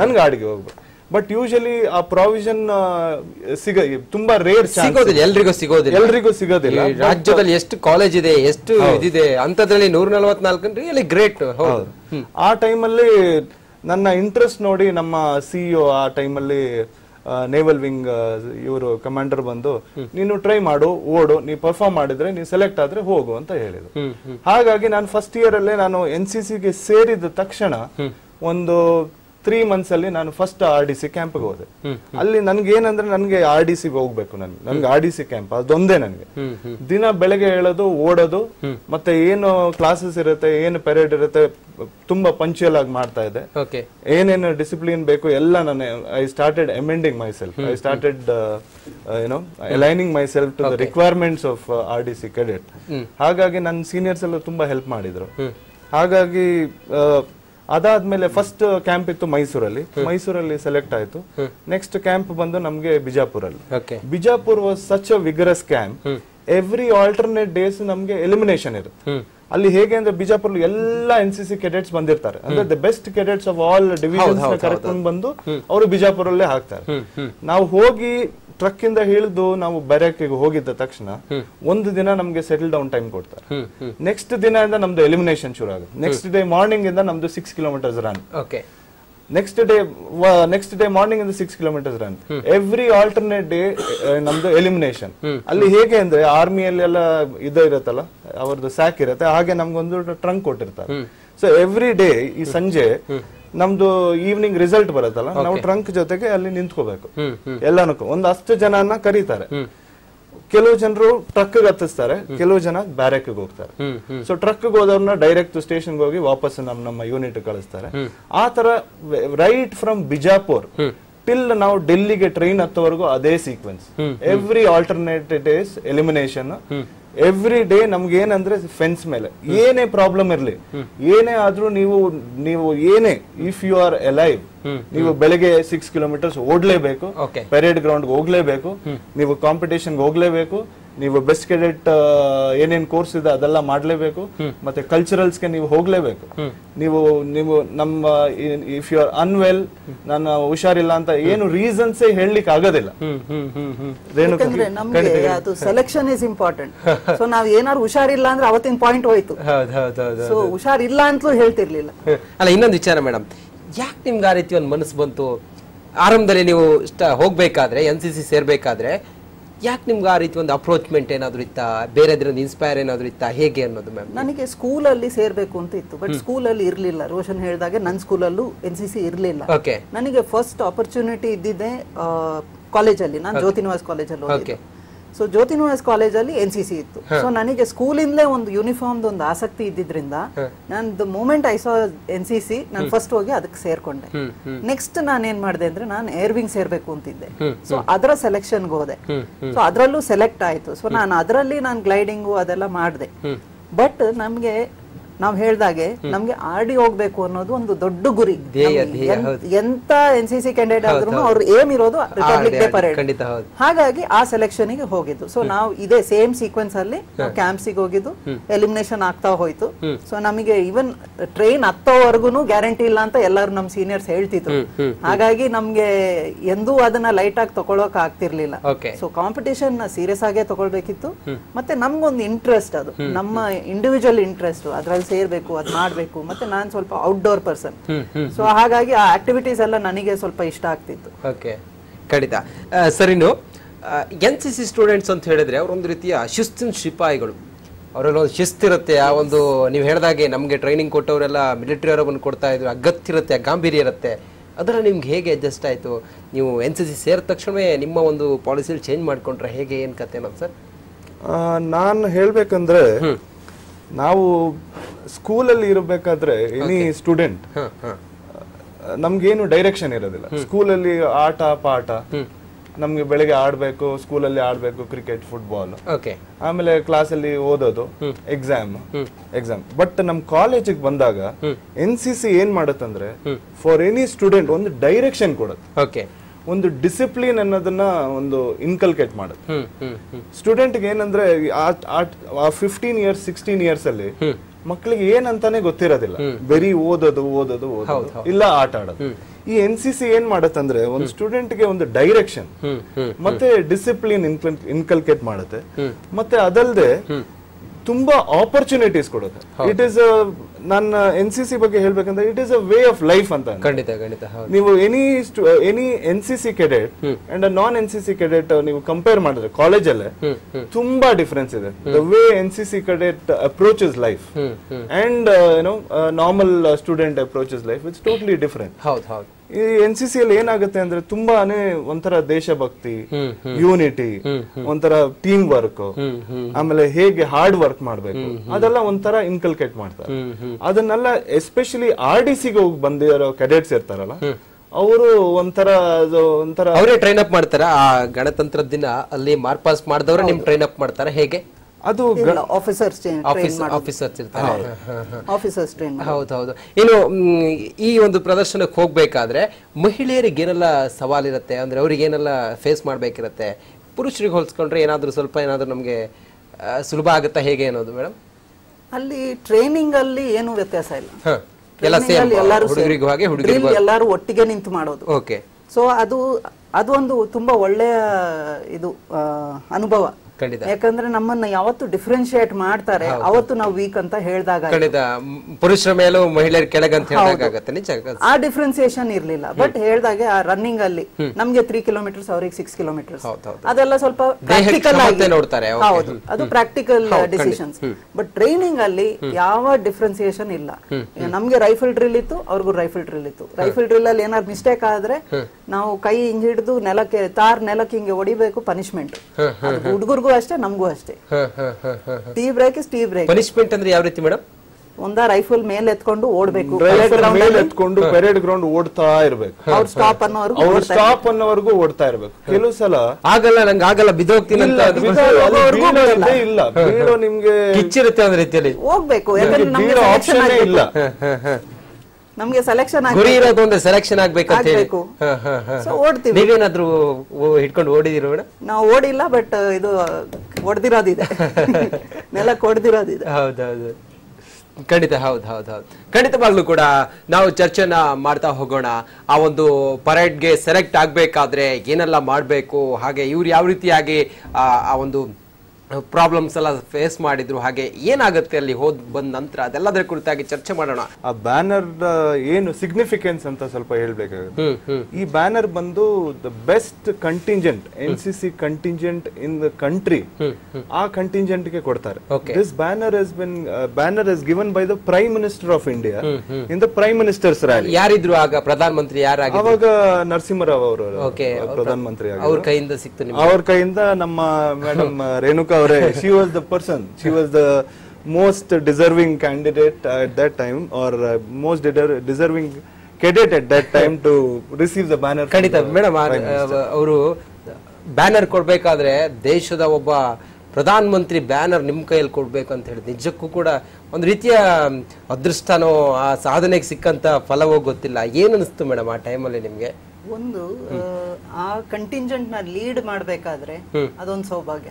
ನನ್ಗೆ ಆಡಿಗೆ ಹೋಗ್ಬೇಕು. ಬಟ್ ಯೂಶಲಿ ಆ ಪ್ರಾವಿಷನ್ ಸಿಗ ತುಂಬಾ ರೇರ್ ಸಿಗೋದಿಲ್ಲ ಎಲ್ರಿಗೂ ಸಿಗೋದಿಲ್ಲ. ಎಲ್ರಿಗೂ ಸಿಗೋದಿಲ್ಲ. ರಾಜ್ಯದಲ್ಲಿ ಎಷ್ಟು ಕಾಲೇಜ್ ಇದೆ ಎಷ್ಟು ಇದಿದೆ ಅಂತದ್ರಲ್ಲಿ ನೂರ ನಲವತ್ನಾಲ್ಕು ರಿಯಲಿ ಗ್ರೇಟ್ ಹೌದು. ಆ ಟೈಮಲ್ಲಿ ನನ್ನ ಇಂಟ್ರೆಸ್ಟ್ ನೋಡಿ ನಮ್ಮ ಸಿಇಒ ಆ ಟೈಮಲ್ಲಿ ನೇವಲ್ ವಿಂಗ್ ಇವರು ಕಮಾಂಡರ್ ಬಂದು ನೀನು ಟ್ರೈ ಮಾಡು ಓಡು ನೀ ಪರ್ಫಾರ್ಮ್ ಮಾಡಿದ್ರೆ ನೀ ಸೆಲೆಕ್ಟ್ ಆದ್ರೆ ಹೋಗು ಅಂತ ಹೇಳಿದ್ರು. ಹಾಗಾಗಿ ನಾನು ಫಸ್ಟ್ ಇಯರ್ ಅಲ್ಲೇ ನಾನು ಎನ್ ಸಿ ಸಿಗೆ ಸೇರಿದ ತಕ್ಷಣ ಒಂದು ತ್ರೀ ಮಂತ್ಸ್ ಅಲ್ಲಿ ನಾನು first R D C camp ಹೋದೆ. ಅಲ್ಲಿ ನನ್ಗೆ ಏನಂದ್ರೆ ನನ್ಗೆ ಆರ್ ಡಿ ಸಿ ಹೋಗ್ಬೇಕು ನನ್ಗೆ. ನನ್ಗೆ ಆರ್ ಡಿ ಸಿ ಕ್ಯಾಂಪ್ ಅದೊಂದೇ ನನ್ಗೆ. ದಿನ ಬೆಳಗ್ಗೆ ಹೇಳೋದು ಓಡೋದು ಮತ್ತೆ ಏನು ಕ್ಲಾಸಸ್ ಇರುತ್ತೆ ಏನು ಪೆರೇಡ್ ಇರುತ್ತೆ ತುಂಬಾ ಪಂಚುಯಲ್ ಆಗಿ ಮಾಡ್ತಾ ಇದೆ ಏನೇನು ಡಿಸಿಪ್ಲಿನ್ ಬೇಕು ಎಲ್ಲ ನಾನು I started amending myself I started ಏನೋ aligning myself to the requirements of R D C cadet ಹಾಗಾಗಿ ನನ್ನ ಸೀನಿಯರ್ಸ್ ಎಲ್ಲ ತುಂಬಾ ಹೆಲ್ಪ್ ಮಾಡಿದ್ರು. ಹಾಗಾಗಿ ಆ, ಅದಾದ್ಮೇಲೆ ಫಸ್ಟ್ ಕ್ಯಾಂಪ್ ಇತ್ತು ಮೈಸೂರಲ್ಲಿ. ಮೈಸೂರಲ್ಲಿ ಸೆಲೆಕ್ಟ್ ಆಯ್ತು. ನೆಕ್ಸ್ಟ್ ಕ್ಯಾಂಪ್ ಬಂದು ನಮ್ಗೆ ಬಿಜಾಪುರಲ್ಲಿ. Bijapur was such a vigorous camp every alternate days ನಮ್ಗೆ ಎಲಿಮಿನೇಷನ್ ಇರುತ್ತೆ. ಅಲ್ಲಿ ಹೇಗೆ ಅಂದ್ರೆ ಬಿಜಾಪುರ್ ಎಲ್ಲ ಎನ್ ಸಿ ಸಿ ಕೆಡೆಟ್ಸ್ ಬಂದಿರ್ತಾರೆ. ಅಂದ್ರೆ the best cadets of all divisions ಕರ್ಕೊಂಡು ಬಂದು ಅವರು ಬಿಜಾಪುರಲ್ಲೇ ಹಾಕ್ತಾರೆ. ನಾವು ಹೋಗಿ ಟ್ರಕ್ ಇಂದ ಹೇಳಿದ್ದು ನಾವು ಬರಕೆಗೆ ಹೋಗಿದ್ದ ತಕ್ಷಣ ಒಂದು ದಿನ ನಮ್ಗೆ ಸೆಟಲ್ ಡೌನ್ ಟೈಮ್ ಕೊಡ್ತಾರೆ. ನೆಕ್ಸ್ಟ್ ದಿನದಿಂದ ನಮ್ದು ಎಲಿಮಿನೇಷನ್ ಶುರು ಆಗುತ್ತೆ. ನೆಕ್ಸ್ಟ್ ಡೇ ಮಾರ್ನಿಂಗ್ ಇಂದ ನಮ್ದು six kilometers run okay next day next day morning ಇಂದ six kilometers run every alternate day ನಮ್ದು ಎಲಿಮಿನೇಷನ್ ಅಲ್ಲಿ ಹೇಗೆ ಅಂದ್ರೆ ಆರ್ಮಿಯಲ್ಲಿ ಎಲ್ಲ ಇದು ಇರತ್ತಲ್ಲ ಅವ್ರದ್ದು ಸ್ಯಾಕ್ ಇರುತ್ತೆ ಹಾಗೆ ನಮ್ಗೊಂದು ಟ್ರಂಕ್ ಕೊಟ್ಟಿರ್ತಾರೆ. ಸೊ ಎವ್ರಿ ಡೇ ಈ ಸಂಜೆ ನಮ್ದು ಈವ್ನಿಂಗ್ ರಿಸಲ್ಟ್ ಬರುತ್ತಲ್ಲ ನಾವು ಟ್ರಂಕ್ ಜೊತೆಗೆ ಅಲ್ಲಿ ನಿಂತ್ಕೋಬೇಕು. ಎಲ್ಲನಕ್ಕೂ. ಒಂದ್ ಅಷ್ಟು ಜನನ ಕರೀತಾರೆ. ಕೆಲವು ಜನರು ಟ್ರಕ್ ಹತ್ತಿಸ್ತಾರೆ ಕೆಲವು ಜನ ಬ್ಯಾರೆಕ್ ಹೋಗ್ತಾರೆ. ಸೊ ಟ್ರಕ್ ಹೋದವ್ರನ್ನ ಡೈರೆಕ್ಟ್ ಸ್ಟೇಷನ್ ಹೋಗಿ ವಾಪಸ್ ನಮ್ ನಮ್ಮ ಯೂನಿಟ್ ಕಳಿಸ್ತಾರೆ. ಆ ತರ ರೈಟ್ ಫ್ರಮ್ ಬಿಜಾಪುರ್ ಟಿಲ್ ನಾವು ಡೆಲ್ಲಿಗೆ ಟ್ರೈನ್ ಹತ್ತೋವರೆಗೂ ಅದೇ sequence every alternative days elimination every day ನಮ್ಗೆ ಏನಂದ್ರೆ ಫೆನ್ಸ್ ಮೇಲೆ ಏನೇ ಪ್ರಾಬ್ಲಮ್ ಇರಲಿ ಏನೇ ಆದ್ರೂ ನೀವು ನೀವು ಏನೇ ಇಫ್ ಯು ಆರ್ ಎಲೈವ್ ನೀವು ಬೆಳಗ್ಗೆ ಸಿಕ್ಸ್ ಕಿಲೋಮೀಟರ್ಸ್ ಓಡ್ಲೇಬೇಕು. ಪೆರೇಡ್ ಗ್ರೌಂಡ್ ಹೋಗ್ಲೇಬೇಕು ನೀವು ಕಾಂಪಿಟೇಷನ್ ಹೋಗ್ಲೇಬೇಕು ನೀವು ಬೆಸ್ಟ್ ಕೆಡೆಟ್ ಏನೇನ್ ಕೋರ್ಸ್ ಇದೆ ಅದೆಲ್ಲ ಮಾಡಲೇಬೇಕು. ಮತ್ತೆ ಕಲ್ಚರಲ್ಸ್ಗೆ ನೀವು ಹೋಗಲೇಬೇಕು. ನೀವು ನೀವು ನಮ್ಮ ಇಫ್ ಯು ಆರ್ ಅನ್ವೆಲ್ ನಾನು ಹುಷಾರಿಲ್ಲ ಅಂತ ಏನು ರೀಸನ್ಸ್ ಹೇಳಲಿಕ್ಕೆ ಆಗೋದಿಲ್ಲ. ಅದು ಸೆಲೆಕ್ಷನ್ ಇಸ್ ಇಂಪಾರ್ಟೆಂಟ್ ಸೊ ನಾವು ಏನಾದ್ರು ಹುಷಾರಿಲ್ಲ ಅಂದ್ರೆ ಅವತ್ತಿನ ಪಾಯಿಂಟ್ ಹೋಯ್ತು. ಹೌದು ಹೌದು ಹೌದು ಸೊ ಹುಷಾರಿಲ್ಲ ಅಂತಲೂ ಹೇಳ್ತಿರ್ಲಿಲ್ಲ. ಅಲ್ಲ ಇನ್ನೊಂದು ವಿಚಾರ ಮೇಡಮ್. ಯಾಕೆ ನಿಮ್ಗೆ ಆ ರೀತಿ ಒಂದು ಮನಸ್ಸು ಬಂತು? ಆರಂಭದಲ್ಲಿ ನೀವು ಇಷ್ಟ ಹೋಗ್ಬೇಕಾದ್ರೆ ಎನ್ ಸಿ ಸಿ ಸೇರ್ಬೇಕಾದ್ರೆ ಯಾಕೆ ನಿಮ್ಗೆ ಆ ರೀತಿ ಒಂದು ಅಪ್ರೋಚ್ಮೆಂಟ್ ಏನಾದರೂ ಇತ್ತಾ? ಬೇರೆದ್ರಿಂದ ಇನ್ಸ್ಪೈರ್ ಏನಾದರೂ ಇತ್ತಾ? ಹೇಗೆ ಅನ್ನೋದು ಮ್ಯಾಮ್ ನನಗೆ ಸ್ಕೂಲಲ್ಲಿ ಸೇರಬೇಕು ಅಂತ ಇತ್ತು ಬಟ್ ಸ್ಕೂಲಲ್ಲಿ ಇರಲಿಲ್ಲ. ರೋಷನ್ ಹೇಳಿದಾಗೆ ನನ್ನ ಸ್ಕೂಲಲ್ಲೂ ಎನ್ ಸಿ ಸಿ ಇರಲಿಲ್ಲ. ನನಗೆ ಫಸ್ಟ್ ಆಪರ್ಚುನಿಟಿ ಇದ್ದಿದ್ದೆ ಕಾಲೇಜಲ್ಲಿ ನಾನು ಜ್ಯೋತಿನಿವಾಸ್ ಕಾಲೇಜಲ್ಲಿ. ಓದಿದ್ದು. ಸೊ ಜ್ಯೋತಿ ನಿವಾಸ್ ಕಾಲೇಜಲ್ಲಿ ಎನ್ ಸಿ ಸಿ ಇತ್ತು. ಸೊ ನನಗೆ ಸ್ಕೂಲಿಂದಲೇ ಒಂದು ಯೂನಿಫಾರ್ಮ್ ಒಂದು ಆಸಕ್ತಿ ಇದ್ದಿದ್ರಿಂದ ನಾನು the moment I saw N C C ನಾನು ಫಸ್ಟ್ ಹೋಗಿ ಅದಕ್ಕೆ ಸೇರ್ಕೊಂಡೆ. ನೆಕ್ಸ್ಟ್ ನಾನು ಏನ್ ಮಾಡಿದೆ ಅಂದ್ರೆ ನಾನು ಏರ್ವಿಂಗ್ ಸೇರ್ಬೇಕು ಅಂತಿದ್ದೆ. ಸೊ ಅದರ ಸೆಲೆಕ್ಷನ್ಗೆ ಹೋದೆ. ಸೊ ಅದರಲ್ಲೂ ಸೆಲೆಕ್ಟ್ ಆಯ್ತು. ಸೊ ನಾನು ಅದರಲ್ಲಿ ನಾನು ಗ್ಲೈಡಿಂಗು ಅದೆಲ್ಲ ಮಾಡಿದೆ. ಬಟ್ ನಮ್ಗೆ ನಾವ್ ಹೇಳ್ದಾಗೆ ನಮ್ಗೆ ಆರ್ ಡಿ ಹೋಗ್ಬೇಕು ಅನ್ನೋದು ಒಂದು ದೊಡ್ಡ ಗುರಿ. ಎಂತ ಎನ್ ಸಿ ಸಿ ಕ್ಯಾಂಡಿಡೇಟ್ ಆದ್ರೂ ಅವ್ರ ಏಮ್ ಇರೋದು ರಿಪಬ್ಲಿಕ್ ಡೇ ಪರೇಡ್ ಹಾಗಾಗಿ ಆ ಸೆಲೆಕ್ಷನ್ಗೆ ಹೋಗಿದ್ದು. ಸೊ ನಾವು ಇದೇ ಸೇಮ್ ಸೀಕ್ವೆನ್ಸ್ ಅಲ್ಲಿ ಕ್ಯಾಂಪ್ಸಿಗೆ ಹೋಗಿದ್ದು. ಎಲಿಮಿನೇಷನ್ ಆಗ್ತಾ ಹೋಯ್ತು. ಸೊ ನಮಗೆ ಇವನ್ ಟ್ರೈನ್ ಹತ್ತೋವರೆಗೂ ಗ್ಯಾರಂಟಿ ಇಲ್ಲ ಅಂತ ಎಲ್ಲರೂ ನಮ್ಮ ಸೀನಿಯರ್ಸ್ ಹೇಳ್ತಿದ್ರು. ಹಾಗಾಗಿ ನಮ್ಗೆ ಎಂದೂ ಅದನ್ನ ಲೈಟ್ ಆಗಿ ತಗೊಳಕ್ ಆಗ್ತಿರ್ಲಿಲ್ಲ. ಸೊ ಕಾಂಪಿಟೇಷನ್ ಸೀರಿಯಸ್ ಆಗೇ ತಗೊಳ್ಬೇಕಿತ್ತು. ಮತ್ತೆ ನಮ್ಗೊಂದು ಇಂಟ್ರೆಸ್ಟ್ ಅದು. ನಮ್ಮ ಇಂಡಿವಿಜುವಲ್ ಇಂಟ್ರೆಸ್ಟ್ ಅದ್ರಲ್ಲಿ ಸೇರ್ಬೇಕು ಅದ್ ಮಾಡ್ಬೇಕು. ಮತ್ತೆ ನಾನ್ ಸ್ವಲ್ಪ ಔಟ್ಡೋರ್ ಪರ್ಸನ್ ಸೊ ಹಾಗಾಗಿ ಆ ಆಕ್ಟಿವಿಟೀಸ್ ಎಲ್ಲ ನನಗೆ ಸ್ವಲ್ಪ ಇಷ್ಟ ಆಗ್ತಿತ್ತು. ಓಕೆ ಖಂಡಿತ. ಸರಿನು ಎನ್ ಸಿ ಸಿ ಸ್ಟೂಡೆಂಟ್ಸ್ ಅಂತ ಹೇಳಿದ್ರೆ ಅವರೊಂದು ರೀತಿಯ ಶಿಸ್ತಿನ ಶಿಪಾಯಿಗಳು ಅವರೆಲ್ಲ ಒಂದು ಶಿಸ್ತಿರುತ್ತೆ ಆ ಒಂದು ನೀವು ಹೇಳಿದಾಗೆ ನಮಗೆ ಟ್ರೈನಿಂಗ್ ಕೊಟ್ಟವರೆಲ್ಲ ಮಿಲಿಟರಿ ಅವರ ಬಂದು ಕೊಡ್ತಾ ಇದ್ರು ಅಗತ್ಯ ಇರುತ್ತೆ ಗಾಂಭೀರ್ಯ ಇರುತ್ತೆ. ಅದರ ನಿಮ್ಗೆ ಹೇಗೆ ಅಡ್ಜಸ್ಟ್ ಆಯಿತು? ನೀವು ಎನ್ ಸಿ ಸಿ ಸೇರಿದ ತಕ್ಷಣವೇ ನಿಮ್ಮ ಒಂದು ಪಾಲಿಸಿಲಿ ಚೇಂಜ್ ಮಾಡಿಕೊಂಡ್ರೆ ಹೇಗೆ ಏನು ಕತೆ ನಮ್ಮ ಸರ್ ನಾನು ಹೇಳಬೇಕಂದ್ರೆ ನಾವು ಸ್ಕೂಲಲ್ಲಿ ಇರಬೇಕಾದ್ರೆ ಎನಿ ಸ್ಟೂಡೆಂಟ್ ನಮ್ಗೇನು ಡೈರೆಕ್ಷನ್ ಇರೋದಿಲ್ಲ. ಸ್ಕೂಲಲ್ಲಿ ಆಟ ಪಾಠ ನಮ್ಗೆ ಬೆಳಿಗ್ಗೆ ಆಡ್ಬೇಕು ಸ್ಕೂಲಲ್ಲಿ ಆಡ್ಬೇಕು ಕ್ರಿಕೆಟ್ ಫುಟ್ಬಾಲ್ ಓಕೆ ಆಮೇಲೆ ಕ್ಲಾಸಲ್ಲಿ ಓದೋದು ಎಕ್ಸಾಮ್ ಎಕ್ಸಾಮ್ ಬಟ್ ನಮ್ ಕಾಲೇಜಿಗೆ ಬಂದಾಗ ಎನ್ ಸಿ ಸಿ ಏನ್ ಮಾಡತ್ತಂದ್ರೆ ಫಾರ್ ಎನಿ ಸ್ಟೂಡೆಂಟ್ ಒಂದು ಡೈರೆಕ್ಷನ್ ಕೊಡುತ್ತೆ. ಓಕೆ ಒಂದು ಡಿಸಿಪ್ಲಿನ್ ಅನ್ನೋದನ್ನ ಒಂದು ಇನ್ಕಲ್ಕೇಟ್ ಮಾಡುತ್ತೆ. ಸ್ಟೂಡೆಂಟ್ಗೆ ಏನಂದ್ರೆ ಆ ಫಿಫ್ಟೀನ್ ಇಯರ್ಸ್ ಸಿಕ್ಸ್ಟೀನ್ ಇಯರ್ಸ್ ಅಲ್ಲಿ ಮಕ್ಕಳಿಗೆ ಏನಂತಾನೆ ಗೊತ್ತಿರೋದಿಲ್ಲ. ಬರೀ ಓದೋದು ಓದೋದು ಓದೋದು. ಇಲ್ಲ ಆಟ ಆಡೋದು. ಈ ಎನ್ ಸಿ ಸಿ ಏನ್ ಮಾಡತ್ತಂದ್ರೆ ಒಂದು ಸ್ಟೂಡೆಂಟ್ಗೆ ಒಂದು ಡೈರೆಕ್ಷನ್ ಮತ್ತೆ ಡಿಸಿಪ್ಲಿನ್ ಇನ್ಕಲ್ಕೇಟ್ ಮಾಡುತ್ತೆ. ಮತ್ತೆ ಅದಲ್ದೆ ತುಂಬಾ ಆಪರ್ಚುನಿಟೀಸ್ ಕೊಡುತ್ತೆ. ಇಟ್ ಇಸ್ ನನ್ನ ಎನ್ ಸಿ ಸಿ ಬಗ್ಗೆ ಹೇಳ್ಬೇಕಂದ್ರೆ it is a way of life ಅಂತ. ಖಂಡಿತ ಖಂಡಿತ ನೀವು any any N C C cadet and non N C C cadet ನೀವು ಕಂಪೇರ್ ಮಾಡಿದ್ರೆ ಕಾಲೇಜಲ್ಲೇ ತುಂಬಾ ಡಿಫ್ರೆನ್ಸ್ ಇದೆ. The way N C C cadet approaches life and you know normal student approaches life it's totally different ಹೌದು ಹೌದು. ಈ N C ಸಿಯಲ್ಲಿ ಏನಾಗುತ್ತೆ ಅಂದ್ರೆ ತುಂಬಾನೇ ಒಂಥರ ದೇಶಭಕ್ತಿ ಯೂನಿಟಿ ಒಂಥರ ಟೀಮ್ ವರ್ಕ್ ಆಮೇಲೆ ಹೇಗೆ ಹಾರ್ಡ್ ವರ್ಕ್ ಮಾಡ್ಬೇಕು ಅದೆಲ್ಲ ಒಂಥರ ಇನ್ಕಲ್ಕೇಟ್ ಮಾಡ್ತಾರೆ. ಅದನ್ನೆಲ್ಲ ಎಸ್ಪೆಷಲಿ ಆರ್ ಡಿ ಸಿಗೆ ಹೋಗಿ ಬಂದಿರೋ ಕೆಡೆಟ್ಸ್ ಇರ್ತಾರಲ್ಲ ಅವರು ಒಂಥರ ಒಂಥರ ಅವರೇ ಟ್ರೈನ್ ಅಪ್ ಮಾಡ್ತಾರ? ಆ ಗಣತಂತ್ರ ದಿನ ಅಲ್ಲಿ ಮಾರ್ಪಾಸ್ ಪಾಸ್ ಮಾಡಿದವ್ರೆ ನಿಮ್ ಟ್ರೈನ್ ಅಪ್ ಮಾಡ್ತಾರೆ? ಹೇಗೆ? ಅದು ಆಫೀಸರ್ಸ್ ಆಫೀಸರ್ಸ್ ಇರ್ತಾರೆ. ಆಫೀಸರ್ಸ್ ಟ್ರೈನ್ ಹೌದು ಹೌದು. ಇನ್ನು ಈ ಒಂದು ಪ್ರದರ್ಶನಕ್ಕೆ ಹೋಗ್ಬೇಕಾದ್ರೆ ಮಹಿಳೆಯರಿಗೆ ಏನೆಲ್ಲ ಸವಾಲಿರುತ್ತೆ? ಅಂದ್ರೆ ಅವ್ರಿಗೆ ಏನೆಲ್ಲ ಫೇಸ್ ಮಾಡ್ಬೇಕಿರತ್ತೆ? ಪುರುಷರಿಗೆ ಹೋಲಿಸ್ಕೊಂಡ್ರೆ ಏನಾದ್ರೂ ಸ್ವಲ್ಪ ಏನಾದ್ರೂ ನಮಗೆ ಸುಲಭ ಆಗುತ್ತಾ ಹೇಗೆ ಅನ್ನೋದು ಮೇಡಮ್? ಅಲ್ಲಿ ಟ್ರೈನಿಂಗ್ ಅಲ್ಲಿ ಏನು ವ್ಯತ್ಯಾಸ ಇಲ್ಲ. ಎಲ್ಲರೂ ಹುಡುಗರಿಗೂ ಹಾಗೆ ಹುಡುಗರಿಗೂ ಎಲ್ಲರೂ ಒಟ್ಟಿಗೆ ನಿಂತು ಮಾಡೋದು. ಓಕೆ. ಸೊ ಅದು ಅದೊಂದು ತುಂಬಾ ಒಳ್ಳೆಯ ಇದು ಅನುಭವ. ಯಾಕಂದ್ರೆ ನಮ್ಮನ್ನ ಯಾವತ್ತು ಡಿಫ್ರೆನ್ಶಿಯೇಟ್ ಮಾಡ್ತಾರೆ ಅವತ್ತು ನಾವು ವೀಕ್ ಅಂತ ಹೇಳಿದಾಗ ಪುರುಷರ ಮೇಲೂ ಮಹಿಳೆಯರ ಕೆಳಗಂತ ಹೇಳಿದಾಗ ಆ ಡಿಫ್ರೆನ್ಸಿಯೇಷನ್ ಇರ್ಲಿಲ್ಲ. ಬಟ್ ಹೇಳ್ದಾಗೆ ಆ ರನ್ನಿಂಗ್ ಅಲ್ಲಿ ನಮ್ಗೆ ತ್ರೀ ಕಿಲೋಮೀಟರ್ಸ್ ಅವ್ರಿಗೆ ಸಿಕ್ಸ್ ಕಿಲೋಮೀಟರ್ಸ್. ಅದೆಲ್ಲ ಸ್ವಲ್ಪ ಪ್ರಾಕ್ಟಿಕಲ್ ನೋಡ್ತಾರೆ. ಹೌದು. ಅದು ಪ್ರಾಕ್ಟಿಕಲ್ ಡಿಸಿಷನ್ಸ್ ಬಟ್ ಟ್ರೈನಿಂಗ್ ಅಲ್ಲಿ ಯಾವ ಡಿಫ್ರೆನ್ಸಿಯೇಷನ್ ಇಲ್ಲ. ನಮ್ಗೆ ರೈಫಲ್ ಡ್ರಿಲ್ ಇತ್ತು ಅವ್ರಿಗೂ ರೈಫಲ್ ಡ್ರಿಲ್ ಇತ್ತು. ರೈಫಲ್ ಡ್ರಿಲ್ ಅಲ್ಲಿ ಏನಾದ್ರು ಮಿಸ್ಟೇಕ್ ಆದ್ರೆ ನಾವು ಕೈ ಹಿಂಗ್ ಹಿಡಿದು ನೆಲಕ್ಕೆ ತಾರ್ ನೆಲಕ್ಕೆ ಹಿಂಗೆ ಹೊಡಿಬೇಕು ಪನಿಷ್ಮೆಂಟ್ ಹುಡುಗರಿಗೂ ಅಷ್ಟೇ ನಮಗೂ ಅಷ್ಟೇ. Tea break is tea break punishment ಅಂದ್ರೆ ಯಾವ ರೀತಿ ಮೇಡಮ್ ಒಂದ ರೈಫಲ್ ಮೇಲೆ ಎತ್ಕೊಂಡು ಓಡಬೇಕು. ಮೇಲೆ ಎತ್ಕೊಂಡು ಪೆರೇಡ್ ಗ್ರೌಂಡ್ ಓಡ್ತಾ ಇರ್ಬೇಕು. ಅವ್ರ ಸ್ಟಾಪ್ ಅನ್ನೋರು ಅವ್ರ ಸ್ಟಾಪ್ ಅನ್ನೋವರೆಗೂ ಓಡ್ತಾ ಇರ್ಬೇಕು. ಕೆಲವು ಸಲ ಆಗಲ್ಲ ನಂಗೆ ಆಗಲ್ಲ ಬಿದ್ದೋಗ್ತೀನಿ ಅಂತ ಇಲ್ಲ ಬೀಳೋ ನಿಮ್ಗೆ ಕಿಚ್ಚಿರುತ್ತೆ ಅಂದ್ರೆ ರೀತಿಯಲ್ಲಿ. ಹೋಗ್ಬೇಕು. ಯಾಕಂದ್ರೆ ಇಲ್ಲ. ನಮ್ಗೆ ಸೆಲೆಕ್ಷನ್ ಗುರಿ ಇರೋದು ಒಂದು ಸೆಲೆಕ್ಷನ್ ಹೇಳಿ. ಆಗ್ಬೇಕು. ಹ, ಹ, ಹ. ಸೊ ಓಡ್ತೀವಿ. ನೀವೇನಾದ್ರೂ ಹಿಡ್ಕೊಂಡು ಓಡಿದಿರೋ ನಾವು ಓಡಿಲ್ಲ ಬಟ್ ಇದು ಹೊಡೆದಿರೋದಿದೆ ನೆಲ ಕೊಡ್ದಿರೋದಿದೆ ಹೌದೌದು. ಖಂಡಿತ ಹೌದು ಹೌದು ಹೌದು. ಖಂಡಿತವಾಗ್ಲೂ ಕೂಡ ನಾವು ಚರ್ಚೆನ ಮಾಡ್ತಾ ಹೋಗೋಣ. ಆ ಒಂದು ಪರೇಡ್ಗೆ ಸೆಲೆಕ್ಟ್ ಆಗ್ಬೇಕಾದ್ರೆ ಏನೆಲ್ಲ ಮಾಡಬೇಕು? ಹಾಗೆ ಇವ್ರು ಯಾವ ರೀತಿಯಾಗಿ ಆ ಒಂದು ಪ್ರಾಬ್ಲಮ್ಸ್ ಎಲ್ಲ ಫೇಸ್ ಮಾಡಿದ್ರು ಹಾಗೆ ಏನಾಗುತ್ತೆ ಅಲ್ಲಿ ಹೋದ್ ಬಂದ ನಂತರ? ಅದೆಲ್ಲದರ ಕುರಿತಾಗಿ ಚರ್ಚೆ ಮಾಡೋಣ. ಆ ಬ್ಯಾನರ್ ಏನು ಸಿಗ್ನಿಫಿಕೆನ್ಸ್ ಅಂತ ಸ್ವಲ್ಪ ಹೇಳ್ಬೇಕಾಗುತ್ತೆ. ಈ ಬ್ಯಾನರ್ ಬಂದು the best contingent N C C contingent in the country ಆ ಕಂಟಿಂಜೆಂಟ್ಗೆ ಕೊಡ್ತಾರೆ. This banner is been banner is given by the prime minister of India in the prime minister's rally ಯಾರಿದ್ರು ಆಗ? ಪ್ರಧಾನ ಮಂತ್ರಿ ಯಾರಾಗಿ ಅವಾಗ ನರಸಿಂಹರಾವ್ ಅವರು ಪ್ರಧಾನ ಮಂತ್ರಿ ಅವ್ರ ಕೈಯಿಂದ ಸಿಕ್ತು ಅವ್ರ ಕೈಯಿಂದ ನಮ್ಮ ಮೇಡಮ್ ರೇಣುಕಾ ಅವರೇ she was the person she was the most deserving candidate at that time or most deserving cadet at that time to receive the banner ಖಂಡಿತ. ಮೇಡಮ್ ಅವರು ಬ್ಯಾನರ್ ಕೊಡ್ಬೇಕಾದ್ರೆ ದೇಶದ ಒಬ್ಬ ಪ್ರಧಾನ ಮಂತ್ರಿ ಬ್ಯಾನರ್ ನಿಮ್ ಕೈಯಲ್ಲಿ ಕೊಡ್ಬೇಕು ಅಂತ ಹೇಳಿ ನಿಜಕ್ಕೂ ಕೂಡ ಒಂದು ರೀತಿಯ ಅದೃಷ್ಟನೋ ಆ ಸಾಧನೆಗೆ ಸಿಕ್ಕಂತ ಫಲವೋ ಗೊತ್ತಿಲ್ಲ. ಏನ್ ಅನಿಸ್ತು ಮೇಡಮ್ ಆ ಟೈಮಲ್ಲಿ ನಿಮ್ಗೆ? ಒಂದು ಆ ಕಂಟಿಂಜೆಂಟ್ನ ಲೀಡ್ ಮಾಡಬೇಕಾದ್ರೆ ಅದೊಂದು ಸೌಭಾಗ್ಯ.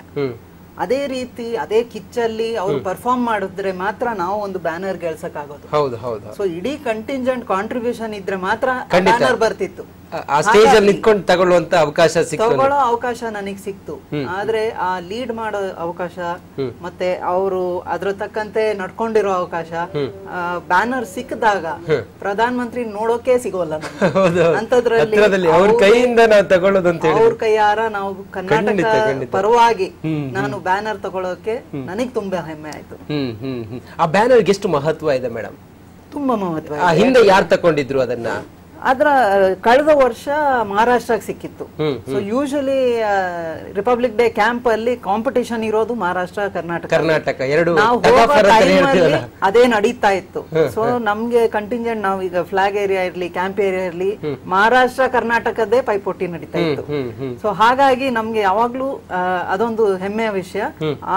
ಅದೇ ರೀತಿ ಅದೇ ಕಿಚ್ಚಲ್ಲಿ ಅವ್ರು ಪರ್ಫಾರ್ಮ್ ಮಾಡಿದ್ರೆ ಮಾತ್ರ ನಾವು ಒಂದು ಬ್ಯಾನರ್ ಗೆಲ್ಸಕ್ ಆಗೋದು ಹೌದು ಹೌದು. ಸೊ ಇಡೀ ಕಂಟಿಂಜೆಂಟ್ ಕಾಂಟ್ರಿಬ್ಯೂಷನ್ ಇದ್ರೆ ಮಾತ್ರ ಬ್ಯಾನರ್ ಬರ್ತಿತ್ತು. ಆ- ಸ್ಟೇಜ್ ಅಲ್ಲಿ ನಿಂತ್ಕೊಂಡು ತಗೊಳ್ಳುವಂತ ಅವಕಾಶ ತಗೊಳ್ಳೋ ಅವಕಾಶ ನನಗೆ ಸಿಕ್ತು. ಆದ್ರೆ ಆ ಲೀಡ್ ಮಾಡೋ ಅವಕಾಶ ಮತ್ತೆ ಅವರು ಅದ್ರ ತಕ್ಕಂತೆ ನಡ್ಕೊಂಡಿರೋ ಅವಕಾಶ ಬ್ಯಾನರ್ ಸಿಕ್ಕದಾಗ ಪ್ರಧಾನ ಮಂತ್ರಿ ನೋಡೋಕೆ ಸಿಗೋಲ್ಲ ಅಂತದ್ರಲ್ಲಿ ಅವ್ರ ಕೈಯಿಂದ ನಾವು ತಗೊಳ್ಳೋದು ಅಂತ ಅವ್ರ ಕೈಯಾರ ನಾವು ಕರ್ನಾಟಕ ಪರವಾಗಿ ನಾನು ಬ್ಯಾನರ್ ತಗೊಳ್ಳೋಕೆ ನನಗ್ ತುಂಬಾ ಹೆಮ್ಮೆ ಆಯ್ತು. ಆ ಬ್ಯಾನರ್ಗೆ ಎಷ್ಟು ಮಹತ್ವ ಇದೆ ಮೇಡಮ್ ತುಂಬಾ ಮಹತ್ವ ಆ ಹಿಂದೆ ಯಾರು ತಕೊಂಡಿದ್ರು ಅದನ್ನ? ಅದ್ರ ಕಳೆದ ವರ್ಷ ಮಹಾರಾಷ್ಟ್ರಕ್ಕೆ ಸಿಕ್ಕಿತ್ತು. So usually republic day camp ಅಲ್ಲಿ ಕಾಂಪಿಟೇಷನ್ ಇರೋದು ಮಹಾರಾಷ್ಟ್ರ ಕರ್ನಾಟಕ. ಕರ್ನಾಟಕ ಎರಡು ಅದೇ ನಡೀತಾ ಇತ್ತು. ಸೊ ನಮ್ಗೆ ಕಂಟಿಂಜೆಂಟ್ ನಾವು ಈಗ ಫ್ಲಾಗ್ ಏರಿಯಾ ಇರ್ಲಿ ಕ್ಯಾಂಪ್ ಏರಿಯಾ ಇರ್ಲಿ ಮಹಾರಾಷ್ಟ್ರ ಕರ್ನಾಟಕದೇ ಪೈಪೋಟಿ ನಡೀತಾ ಇತ್ತು. ಸೊ ಹಾಗಾಗಿ ನಮ್ಗೆ ಯಾವಾಗ್ಲೂ ಅದೊಂದು ಹೆಮ್ಮೆಯ ವಿಷಯ.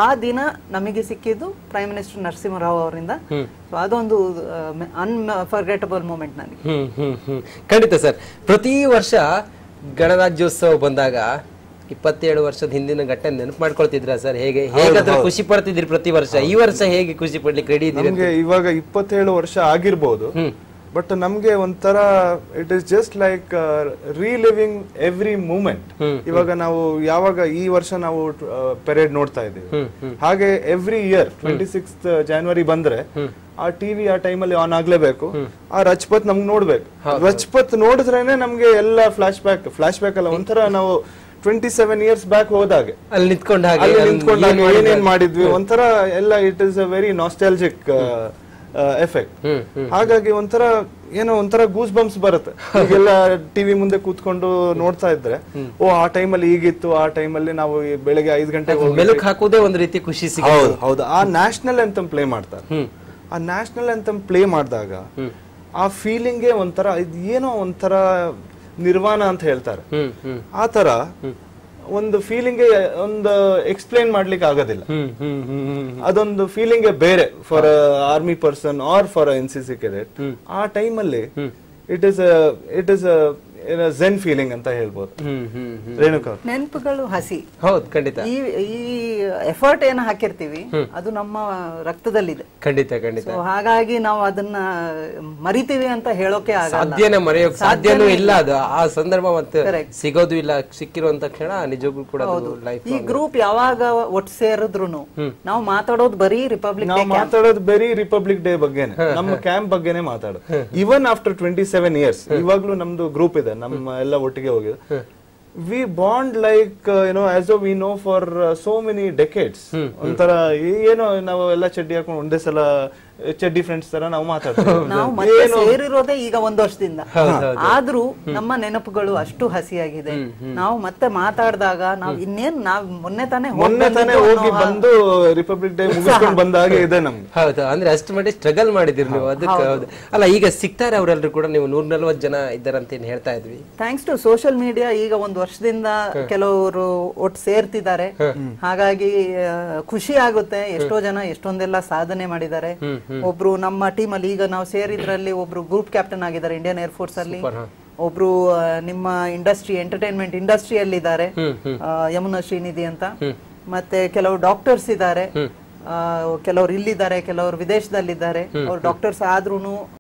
ಆ ದಿನ ನಮಗೆ ಸಿಕ್ಕಿದ್ದು ಪ್ರೈಮ್ ಮಿನಿಸ್ಟರ್ ನರಸಿಂಹರಾವ್ ಅವರಿಂದ. ಸೊ ಅದೊಂದು ಅನ್ಫರ್ಗೆಟಬಲ್ ಮೂಮೆಂಟ್ ನನಗೆ. ಖಂಡಿತ ಸರ್. ಪ್ರತಿ ವರ್ಷ ಗಣರಾಜ್ಯೋತ್ಸವ ಬಂದಾಗ ಇಪ್ಪತ್ತೇಳು ವರ್ಷದ ಹಿಂದಿನ ಘಟನೆ ನೆನಪು ಮಾಡ್ಕೊಳ್ತಿದ್ರ ಸರ್? ಹೇಗೆ ಹೇಗಾದ್ರೂ ಖುಷಿ ಪಡ್ತಿದ್ರಿ ಪ್ರತಿ ವರ್ಷ? ಈ ವರ್ಷ ಹೇಗೆ ಖುಷಿ ಪಡ್ಲಿಕ್ಕೆ ರೆಡಿ ಇವಾಗ ಇಪ್ಪತ್ತೇಳು ವರ್ಷ ಆಗಿರ್ಬೋದು. ಬಟ್ ನಮ್ಗೆ ಒಂಥರ it is just like reliving every moment ಇವಾಗ ನಾವು ಯಾವಾಗ ಈ ವರ್ಷ ನಾವು ಪೆರೇಡ್ ನೋಡ್ತಾ ಇದ್ದೀವಿ. ಹಾಗೆ every year twenty six January ಬಂದ್ರೆ ಆ ಟಿವಿ ಆ ಟೈಮಲ್ಲಿ ಆನ್ ಆಗ್ಲೇಬೇಕು. ಆ ರಜಪತ್ ನಮ್ಗೆ ನೋಡ್ಬೇಕು. ರಜಪತ್ ನೋಡಿದ್ರೇನೆ ನಮ್ಗೆ ಎಲ್ಲ ಫ್ಲಾಶ್ ಬ್ಯಾಕ್ ಫ್ಲಾಶ್ ಬ್ಯಾಕ್ ಅಲ್ಲ ಒಂಥರ ನಾವು ಟ್ವೆಂಟಿ ಸೆವೆನ್ ಇಯರ್ಸ್ ಬ್ಯಾಕ್ ಹೋದಾಗ. ಅಲ್ಲಿ ನಿಂತ್ಕೊಂಡಾಗ? ಏನೇನ್ ಮಾಡಿದ್ವಿ ಒಂಥರ ಎಲ್ಲ it is a very nostalgic effect ಹಾಗಾಗಿ ಒಂಥರ ಏನೋ ಒಂಥರ ಗೂಸ್ ಬಂಪ್ಸ್ ಬರುತ್ತೆ. ಈಗೆಲ್ಲ ಟಿವಿ ಮುಂದೆ ಕೂತ್ಕೊಂಡು ನೋಡ್ತಾ ಇದ್ರೆ ಓ ಆ ಟೈಮಲ್ಲಿ ಈಗಿತ್ತು ಆ ಟೈಮಲ್ಲಿ ನಾವು ಬೆಳಗ್ಗೆ ಐದು ಗಂಟೆಗೆ ಬೆಲಕ್ ಮೆಲುಕು ಹಾಕೋದೇ ಒಂದು ರೀತಿ ಖುಷಿ ಸಿಗುತ್ತೆ. ಹೌದು ಹೌದು. ಆ ನ್ಯಾಷನಲ್ ಅಂತ ಪ್ಲೇ ಮಾಡ್ತಾರೆ. ಆ ನ್ಯಾಷನಲ್ ಅಂತ ಪ್ಲೇ ಮಾಡಿದಾಗ ಆ ಫೀಲಿಂಗೇ ಒಂಥರ ಇದು ಏನೋ ಒಂಥರ ನಿರ್ವಾಣ ಅಂತ ಹೇಳ್ತಾರೆ. ಆ ತರ ಒಂದು ಫೀಲಿಂಗ್ ಒಂದು ಎಕ್ಸ್ಪ್ಲೈನ್ ಮಾಡ್ಲಿಕ್ಕೆ ಆಗೋದಿಲ್ಲ. ಅದೊಂದು ಫೀಲಿಂಗ್ ಬೇರೆ for army person or for N C C cadet ಆ ಟೈಮಲ್ಲಿ it is it is zen feeling ಅಂತ ಹೇಳ್ಬೋದು. ರೇಣುಕಾ ನೆನಪುಗಳು ಹಸಿ. ಹೌದು ಖಂಡಿತ. ಈ ಈ ಎಫರ್ಟ್ ಏನು ಹಾಕಿರ್ತೀವಿ ಅದು ನಮ್ಮ ರಕ್ತದಲ್ಲಿದೆ. ಖಂಡಿತ ಖಂಡಿತ. ಸೊ ಹಾಗಾಗಿ ನಾವು ಅದನ್ನ ಮರಿತೀವಿ ಅಂತ ಹೇಳೋಕೆ ಆಗಲ್ಲ. ಸಾಧ್ಯನೇ ಮರೆಯೋಕೆ ಸಾಧ್ಯನೂ ಇಲ್ಲ. ಅದು. ಆ ಸಂದರ್ಭ ಮತ್ತೆ. ಸಿಗೋದು ಇಲ್ಲ ಸಿಕ್ಕಿರುವಂತ ಕ್ಷಣ ನಿಜಕ್ಕೂ ಕೂಡ ಲೈಫ್ ಈ ಗ್ರೂಪ್ ಯಾವಾಗ ಒಟ್ಟು ಸೇರಿದ್ರು ನಾವು ಮಾತಾಡೋದು ಬರೀ ರಿಪಬ್ಲಿಕ್ ನಾವು ಮಾತಾಡೋದು ಬರೀ ರಿಪಬ್ಲಿಕ್ ಡೇ ಬಗ್ಗೆನೆ. ನಮ್ಮ ಕ್ಯಾಂಪ್ ಬಗ್ಗೆನೆ ಮಾತಾಡೋದು. Even after twenty seven years ಇವಾಗ್ಲೂ ನಮ್ದು ಗ್ರೂಪ್ ಇದೆ. ನಮ್ಮ ಎಲ್ಲ ಒಟ್ಟಿಗೆ ಹೋಗಿದೆ. We bond like you know as we know for so many cadets ಒಂಥರ ಏನೋ ನಾವು ಎಲ್ಲ ಚಡ್ಡಿ ಹಾಕೊಂಡು ಒಂದೇ ಸಲ ಚಡ್ಡಿ ಫ್ರೆಂಡ್ಸ್ ತರ ನಾವು ನಾವು ಮಾತಾಡ್ತೀವಿ ಮತ್ತೆ ಸೇರಿರೋದೇ ಈಗ ಒಂದು ವರ್ಷದಿಂದ. ಆದ್ರೂ ನಮ್ಮ ನೆನಪುಗಳು ಅಷ್ಟು ಹಸಿಯಾಗಿದೆ. ನಾವು ಮತ್ತೆ ಮಾತಾಡಿದಾಗ ನಾವು ಇನ್ನೇನ್ ನಾವ್ ಮೊನ್ನೆ ತಾನೇ ಮೊನ್ನೆ ತಾನೇ ಹೋಗಿ ಬಂದು ರಿಪಬ್ಲಿಕ್ ಡೇ ಮುಗಿಸ್ಕೊಂಡು ಬಂದಾಗೆ ಇದೆ ನಮ್ಗೆ ಹೌದು ಅಂದ್ರೆ ಅಷ್ಟು ಮಟ್ಟಿಗೆ ಸ್ಟ್ರಗಲ್ ಮಾಡಿದಿರಿ ನೀವು ಅದಕ್ಕೆ ಹೌದು. ಅಲ್ಲ ಈಗ ಸಿಗ್ತಾರೆ ಅವರೆಲ್ಲರೂ ಕೂಡ ನೀವು ನೂರ ನಲ್ವತ್ತು ಜನ ಇದ್ದಾರಂತ ಏನ್ ಹೇಳ್ತಾ ಇದ್ವಿ. ಥ್ಯಾಂಕ್ಸ್ ಟು ಸೋಷಿಯಲ್ ಮೀಡಿಯಾ ಈಗ ಒಂದು ವರ್ಷದಿಂದ ಕೆಲವರು ಒಟ್ಟು ಸೇರ್ತಿದ್ದಾರೆ. ಹಾಗಾಗಿ ಖುಷಿ ಆಗುತ್ತೆ. ಎಷ್ಟೋ ಜನ ಎಷ್ಟೊಂದೆಲ್ಲ ಸಾಧನೆ ಮಾಡಿದ್ದಾರೆ. ಒಬ್ರು ನಮ್ಮ ಟೀಮ್ ಅಲ್ಲಿ ಈಗ ನಾವು ಸೇರಿದ್ರಲ್ಲಿ ಒಬ್ರು ಗ್ರೂಪ್ ಕ್ಯಾಪ್ಟನ್ ಆಗಿದ್ದಾರೆ ಇಂಡಿಯನ್ ಏರ್ ಫೋರ್ಸ್ ಅಲ್ಲಿ. ಒಬ್ರು ನಿಮ್ಮ ಇಂಡಸ್ಟ್ರಿ ಎಂಟರ್ಟೈನ್ಮೆಂಟ್ ಇಂಡಸ್ಟ್ರಿಯಲ್ಲಿ ಇದ್ದಾರೆ ಯಮುನಾ ಶ್ರೀನಿಧಿ ಅಂತ. ಮತ್ತೆ ಕೆಲವು ಡಾಕ್ಟರ್ಸ್ ಇದ್ದಾರೆ. ಕೆಲವರು ಕೆಲವ್ರು ಇಲ್ಲಿದ್ದಾರೆ ಕೆಲವರು ವಿದೇಶದಲ್ಲಿದ್ದಾರೆ. ಅವ್ರು ಡಾಕ್ಟರ್ಸ್ ಆದ್ರೂನು